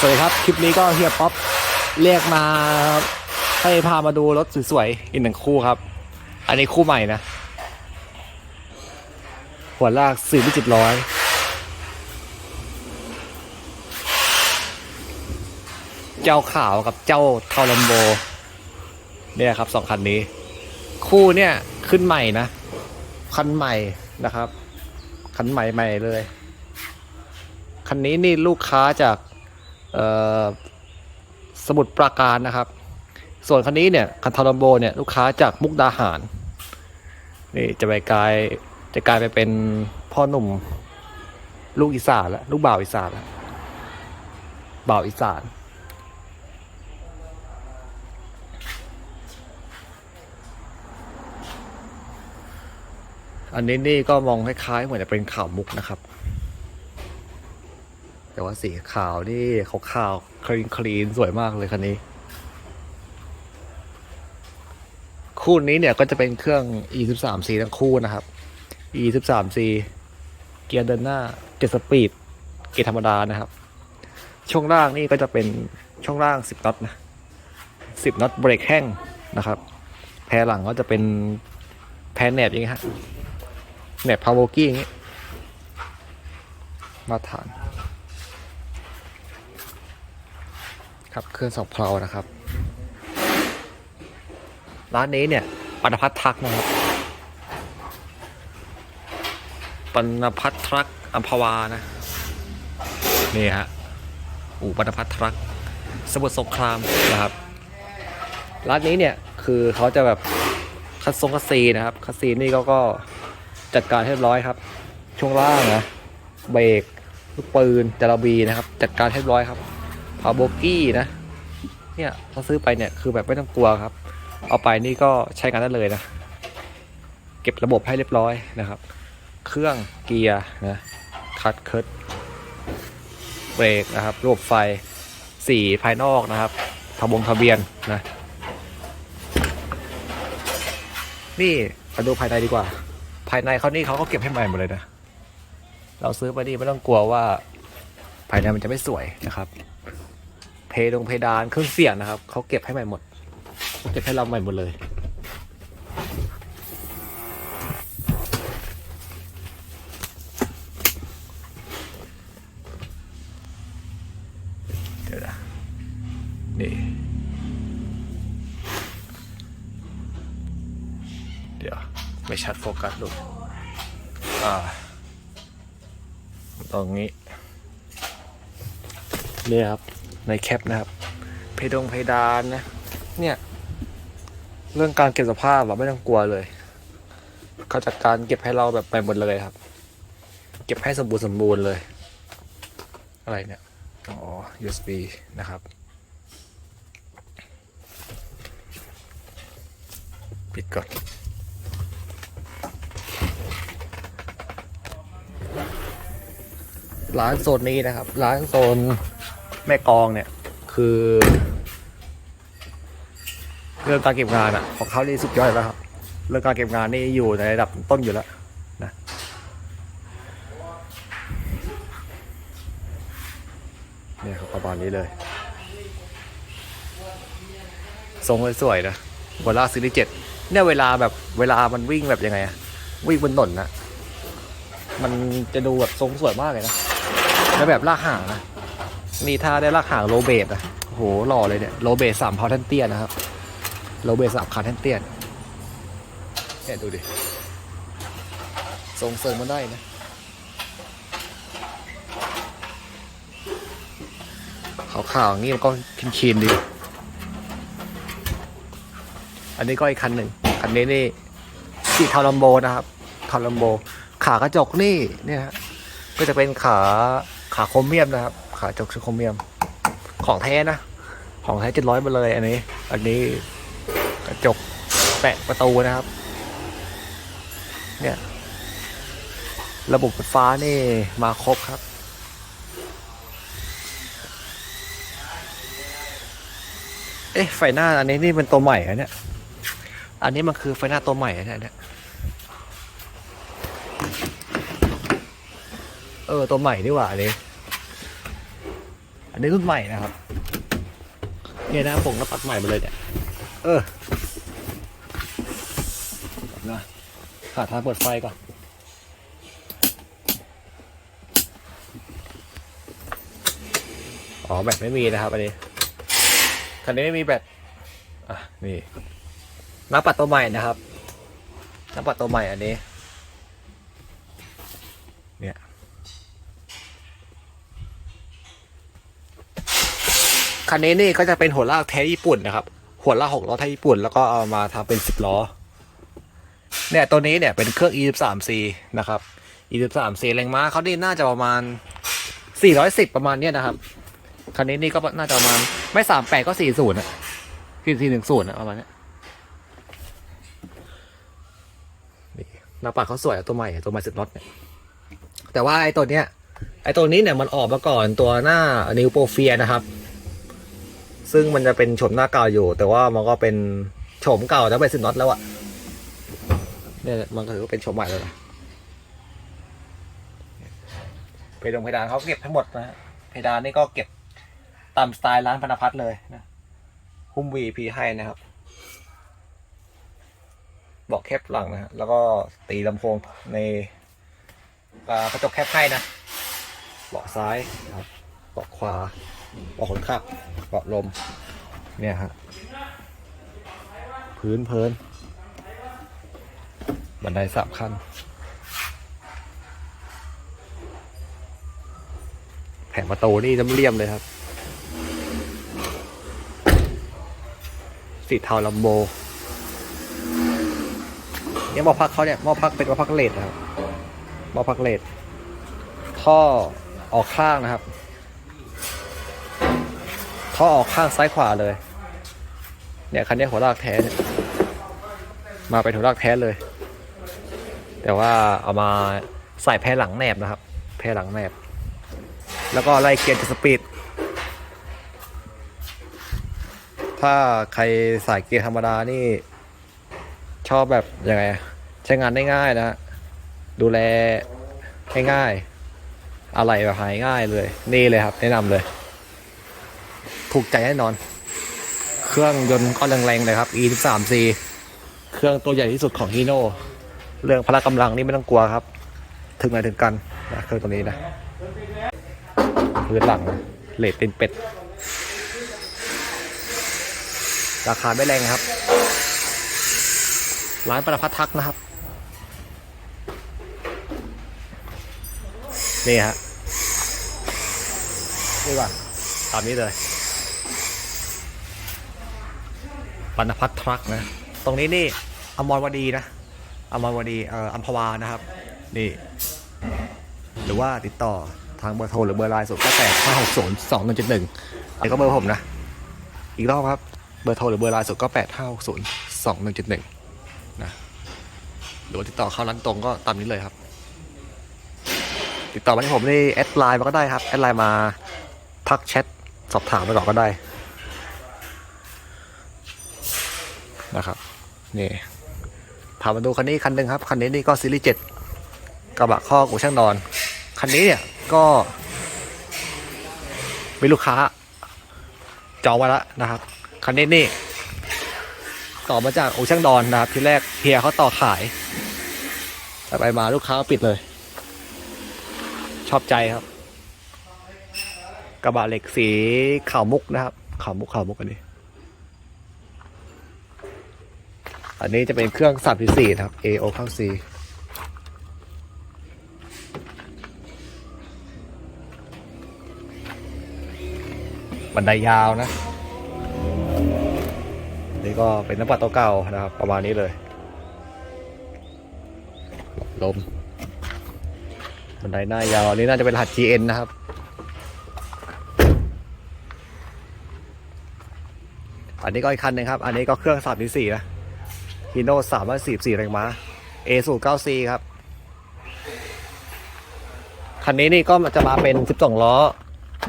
สวัสดีครับ คลิปนี้ก็เฮียป๊อปเรียกมาให้พามาดูรถสวยๆอีกหนึ่งคู่ครับ อันนี้คู่ใหม่นะ หัวลากสี่พิจิตร้อยเจ้าขาวกับเจ้าเทาลัมโบ เนี่ยครับสองคันนี้ คู่เนี่ยขึ้นใหม่นะ คันใหม่นะครับ คันใหม่ใหม่เลย คันนี้นี่ลูกค้าจาก สมุทรปราการนะครับ ส่วนคันนี้เนี่ยคันทารัมโบเนี่ยลูกค้าจากมุกดาหารนี่จะไปกลายจะกลายไปเป็นพ่อหนุ่ม ลูกอีสานแล้วลูกบ่าวอีสานแล้วบ่าวอีสานอันนี้นี่ก็มองคล้ายๆเหมือนจะเป็นขาวมุกนะครับ แต่ว่าสีขาวนี่ขาวๆคลีนคลีนสวยมากเลยคันนี้ คู่นี้เนี่ยก็จะเป็นเครื่อง E13C ทั้งคู่นะครับ E13C เกียร์เดินหน้า7สปีด เกียร์ธรรมดานะครับ ช่วงล่างนี่ก็จะเป็นช่วงล่าง10น็อตนะ10น็อตเบรกแห้งนะครับ แพรหลังก็จะเป็นแพรแหนบอย่างงี้ฮะแหนบพาวเวอร์กี้อย่างงี้มาตรฐาน ครับเครื่องสองเพลานะครับ ร้านนี้เนี่ยปันพัฒน์ทักนะครับปันพัฒน์ทักอัมพวานะนี่ฮะอู่ปันพัฒน์ทักสมุทรสงครามนะครับ ร้านนี้เนี่ยคือเขาจะแบบคัดทรงคัสซีนะครับคัสซีนี่เขาก็จัดการให้เรียบร้อยครับ ช่วงล่างนะเบรกลูกปืนจาราบีนะครับ จัดการให้เรียบร้อยครับ พาโบกี้นะ เนี่ยพอซื้อไปเนี่ยคือแบบไม่ต้องกลัวครับ เอาไปนี่ก็ใช้งานได้เลยนะ เก็บระบบให้เรียบร้อยนะครับ เครื่องเกียร์นะคัดเคิร์ดเบรกนะครับระบบไฟสีภายนอกนะครับทะบงทะเบียนนะ นี่มาดูภายในดีกว่า ภายในเขานี่เขาก็เก็บให้ใหม่หมดเลยนะ เราซื้อไปนี่ไม่ต้องกลัวว่า ภายในมันจะไม่สวยนะครับ ดงเพดานเครื่องเสียงนะครับเขาเก็บให้ใหม่หมดเขาเก็บให้เราใหม่หมดเลยเดี๋ยวนะนี่เดี๋ยวไม่ชัดโฟกัสลูกอ่าตรงนี้เนี่ยครับ ในแคปนะครับ เพดงเพดานนะ เนี่ย เรื่องการเก็บสภาพอะไม่ต้องกลัวเลยเขาจัดการเก็บให้เราแบบไปหมดเลยครับ เก็บให้สมบูรณ์สมบูรณ์เลย อะไรเนี่ย อ๋อ USB นะครับ ปิดก่อนร้านโซนนี้นะครับ ร้านโซน แม่กองเนี่ย คือเรื่องการเก็บงานอะของเขานี่สุดยอดแล้วครับเรื่องการเก็บงานนี่อยู่ในระดับต้นอยู่แล้วนะเนี่ยครับประมาณนี้เลยทรงสวยๆนะวล่าซีรีส์เจ็ดเนี่ยเวลาแบบเวลามันวิ่งแบบยังไงอะวิ่งบนถนนนะมันจะดูแบบทรงสวยมากเลยนะแล้วแบบลากห่างนะ นี่ถ้าได้ลากหางโลเบสอะโหหล่อเลยเนี่ยโลเบสสามพาวแทนเตียนนะครับโลเบสสามคาแทนเตียนเนี่ยดูดิทรงเสริมมันได้นะขาวๆอย่างนี้มันก็คินๆดี อันนี้ก็อีกคันหนึ่งคันนี้นี่สีทารัมโบนะครับทารัมโบ ขากระจกนี่เนี่ยฮะก็จะเป็นขาขาโครเมียมนะครับ ขาจกคือโครเมียม ของแท้นะ ของแท้เจ็ดร้อยมาเลยอันนี้ อันนี้กระจกแปะประตูนะครับ เนี่ย ระบบไฟฟ้านี่มาครบครับเอ๊ะไฟหน้าอันนี้นี่เป็นตัวใหม่เหรอเนี่ย อันนี้มันคือไฟหน้าตัวใหม่เหรอเนี่ย เออตัวใหม่นี่หว่าอันนี้ อันนี้รุ่นใหม่นะครับเนี่ยนะผมก็ปัดใหม่มาเลยเนี่ยเออนะหาทางเปิดไฟก่อนอ๋อแบตไม่มีนะครับอันนี้คันนี้ไม่มีแบตอะนี่นักปัดตัวใหม่นะครับนักปัดตัวใหม่อันนี้ เนี่ย คันนี้นี่ก็จะเป็นหัวลากแท้ญี่ปุ่นนะครับ หัวลากหกล้อแท้ญี่ปุ่น แล้วก็เอามาทำเป็นสิบล้อ เนี่ยตัวนี้เนี่ยเป็นเครื่อง E13C นะครับ E13C แรงม้าเขานี่น่าจะประมาณ 410 ประมาณเนี้ยนะครับ คันนี้นี่ก็น่าจะประมาณไม่ 38 ก็ 40อะ4410อะประมาณนี้นี่หน้าปัดเขาสวยตัวใหม่ตัวใหม่สุดน็อตเนี่ยแต่ว่าไอ้ตัวเนี้ยไอ้ตัวนี้เนี่ยมันออกมาก่อนตัวหน้านิวโปรเฟียนะครับ ซึ่งมันจะเป็นโฉมหน้าเก่าอยู่ แต่ว่ามันก็เป็นโฉมเก่าแล้วเป็นสิบน็อตแล้วอะเนี่ยมันก็ถือว่าเป็นโฉมใหม่แล้วนะเพดานเพดานเขาเก็บทั้งหมดนะฮะเพดานนี่ก็เก็บตามสไตล์ร้านพนพัฒน์เลยนะหุ้ม VP ให้นะครับบอกแคบหลังนะฮะแล้วก็ตีลำโพงในกระจกแคบให้นะเบาะซ้ายนะครับเบาะขวา เบาะคนขับเบาะลม เนี่ยฮะพื้นเพลินบันไดสามขั้น แผงประตูนี่จะเรียมเลยครับ สีเทาลัมโบเนี่ยมอพักเขาเนี่ยมอพักเป็นมอพักเลดนะครับมอพักเลดท่อออกข้างนะครับ ท่อออกข้างซ้ายขวาเลย เนี่ยคันนี้หัวลากแท้มาเป็นหัวลากแท้เลย แต่ว่าเอามาใส่แพรหลังแนบนะครับ แพรหลังแนบ แล้วก็ไล่เกียร์จะสปีด ถ้าใครสายเกียร์ธรรมดานี่ ชอบแบบยังไงใช้งานได้ง่ายนะ ดูแลง่ายๆอะไรแบบหายง่ายเลย นี่เลยครับ แนะนำเลย ถูกใจแน่นอน เครื่องยนต์ก็แรงๆเลยครับ E13C เครื่องตัวใหญ่ที่สุดของฮีโน่เรื่องพละกำลังนี่ไม่ต้องกลัวครับ ถึงไหนถึงกันนะเครื่องตัวนี้นะพื้นหลังนะเลดเป็นเป็ด ราคาไม่แรงครับ ร้านประพัฒทักนะครับ นี่ฮะนี่ก่อนตามนี้เลย ปนพัฒน์ทรัคนะ ตรงนี้นี่อมรวดีนะอมรวดีเอ่ออัมพวานะครับ นี่ หรือว่าติดต่อทางเบอร์โทรหรือเบอร์ไลน์ศูนย์แปดห้าหกศูนย์สองหนึ่งเจ็ดหนึ่งอันนี้ก็เบอร์ผมนะ อีกรอบครับ เบอร์โทรหรือเบอร์ไลน์ศูนย์ก็แปดห้าหกศูนย์สองหนึ่งเจ็ดหนึ่งนะ หรือว่าติดต่อเข้าร้านตรงก็ตามนี้เลยครับ ติดต่อมาที่ผมนี่แอดไลน์มาก็ได้ครับ แอดไลน์มาทักแชทสอบถามไปก่อนก็ได้ นะครับนี่พามาดูคันนี้คันหนึ่งครับ คันนี้นี่ก็ซีรีส์เจ็ดกระบะข้อกูช่างนอน คันนี้เนี่ยก็มีลูกค้า จองไว้แล้วนะครับ คันนี้นี่ ต่อมาจากอูช่างดอนนะครับ ที่แรกเฮียเขาต่อขายไปมาลูกค้าปิดเลย ชอบใจครับ กระบะเหล็กสีขาวมุกนะครับขาวมุกขาวมุกอันนี้ อันนี้จะเป็นเครื่อง3 4นะครับ AO เข้า C บันไดยาวนะ นี่ก็เป็นน้ำปัดตัวเก่านะครับ ประมาณนี้เลย ลม บันไดหน้ายาว อันนี้น่าจะเป็นรหัส GN นะครับอันนี้ก็อีกคันหนึ่งครับ อันนี้ก็เครื่อง3 4นะ ฮีโน่สามร้อยสี่สี่แรงม้า A สูเก้า C ครับ คันนี้นี่ก็จะมาเป็นสิบสองล้อ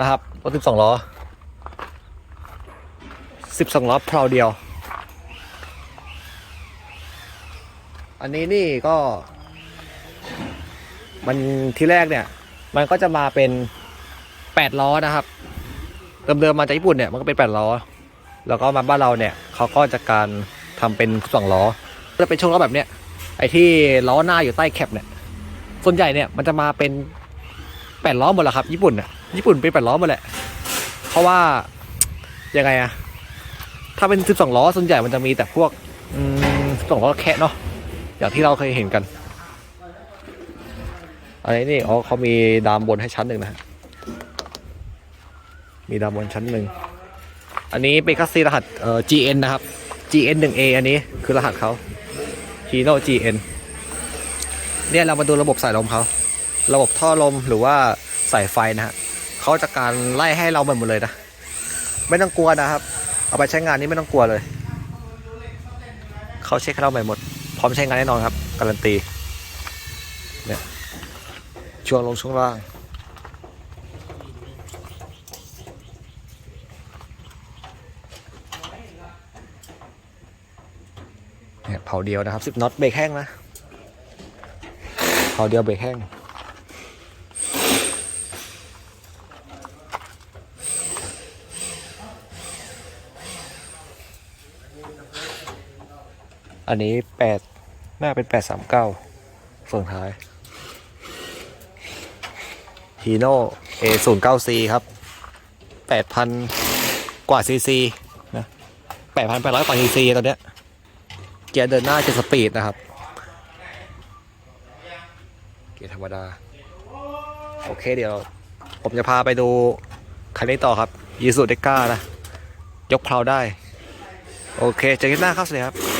นะครับรถสิบสองล้อสิบสองล้อเพลาเดียว อันนี้นี่ก็ มันที่แรกเนี่ย มันก็จะมาเป็นแปดล้อนะครับเดิมๆมาจากญี่ปุ่นเนี่ยมันก็เป็นแปดล้อ แล้วก็มาบ้านเราเนี่ยเขาก็จะการ ทำเป็นสองล้อจะเป็นช่วงล้อแบบเนี้ยไอ้ที่ล้อหน้าอยู่ใต้แคปเนี่ยส่วนใหญ่เนี่ยมันจะมาเป็นแปดล้อหมดแหละครับ ญี่ปุ่นอะญี่ปุ่นเป็นแปดล้อหมดแหละเพราะว่ายังไงอะถ้าเป็นสิบสองล้อส่วนใหญ่มันจะมีแต่พวกอสองล้อแคะเนาะอย่างที่เราเคยเห็นกันอันนี้นี่อ๋อเขามีดามบนให้ชั้นหนึ่งนะฮะมีดามบนชั้นหนึ่งอันนี้เป็นคัสซีรหัสเอ่อ GN นะครับ GN 1A อันนี้คือรหัสเขา Hino GN เนี่ยเรามาดูระบบสายลมเขา ระบบท่อลมหรือว่าสายไฟนะฮะเขาจะการไล่ให้เราหมดเลยนะ ไม่ต้องกลัวนะครับ เอาไปใช้งานนี้ไม่ต้องกลัวเลย เขาเช็คให้เราใหม่หมด พร้อมใช้งานแน่นอนครับ การันตี เนี่ยช่วงลงช่วงล่าง เนี่ยเผาเดียวนะครับสิบน็อตเบรกแห้งนะเผาเดียวเบรกแห้งอันนี้แปดน่าเป็นแปดสามเก้าส่วนท้ายฮีโน่เอศูนย์เก้าซีครับแปดพันกว่าซีซีนะแปดพันแปดร้อยกว่าซีซีตอนเนี้ย เกียร์เดินหน้าจะสปีดนะครับ เกียร์ธรรมดา โอเคเดี๋ยว ผมจะพาไปดูคันนี้ต่อครับยีสุเดก้านะ ยกเพลาได้ โอเคเจอกันหน้าครับสวัสดีครับ